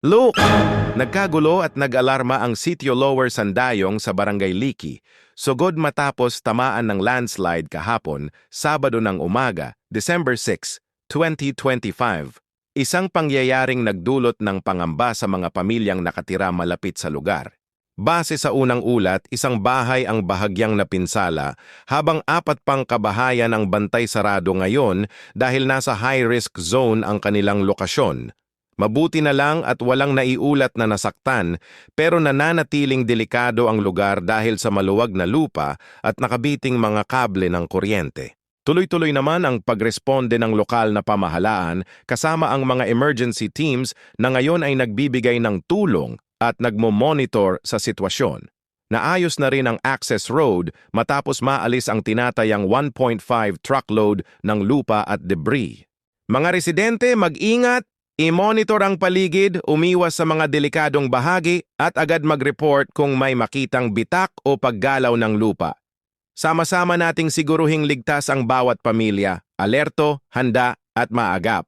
Look! Nagkagulo at nag-alarma ang sitio Lower Sandayong sa Barangay Liki, sugod matapos tamaan ng landslide kahapon, Sabado ng umaga, December 6, 2025. Isang pangyayaring nagdulot ng pangamba sa mga pamilyang nakatira malapit sa lugar. Base sa unang ulat, isang bahay ang bahagyang napinsala habang apat pang kabahayan ang bantay sarado ngayon dahil nasa high-risk zone ang kanilang lokasyon. Mabuti na lang at walang naiulat na nasaktan pero nananatiling delikado ang lugar dahil sa maluwag na lupa at nakabiting mga kable ng kuryente. Tuloy-tuloy naman ang pagresponde ng lokal na pamahalaan kasama ang mga emergency teams na ngayon ay nagbibigay ng tulong at nagmo-monitor sa sitwasyon. Naayos na rin ang access road matapos maalis ang tinatayang 1.5 truckload ng lupa at debris. Mga residente, mag-ingat, i-monitor ang paligid, umiwas sa mga delikadong bahagi at agad mag-report kung may makitang bitak o paggalaw ng lupa. Sama-sama nating siguruhing ligtas ang bawat pamilya, alerto, handa at maagap.